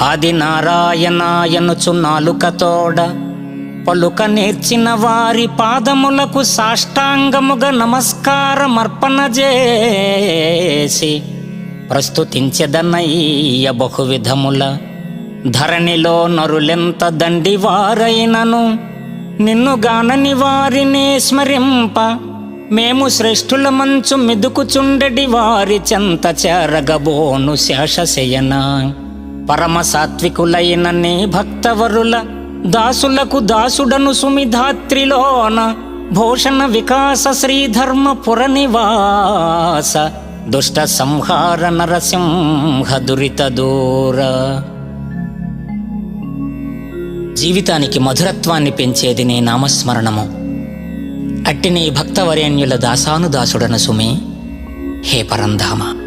ఆది నారాయణాయనుచు నాలుకతోడ పలుక నేర్చిన వారి పాదములకు సాష్టాంగముగా నమస్కారమర్పణ చేసి ప్రస్తుతించెదనయ్య బహువిధముల ధరణిలో నరులెంత దండివారైనను? నిన్ను గానని వారినే స్మరింప మేము శ్రేష్ఠుల మంచు మెదుకుచుండెడి వారి చెంత చేరగబోను శేషశయనా. పరమ సాత్వికులైన నీ భక్తవరుల దాసులకు దాసుడను సుమిధాత్రిలోన భూషణ వికాస శ్రీధర్మపుర నివాస దుష్ట సంహార నరసింహ దురిత దూర. జీవితానికి మధురత్వాన్ని పెంచేది నీ నామస్మరణము. అట్టి నీ భక్తవరేణ్యుల దాసానుదాసుడను సుమి. హే పరంధామ.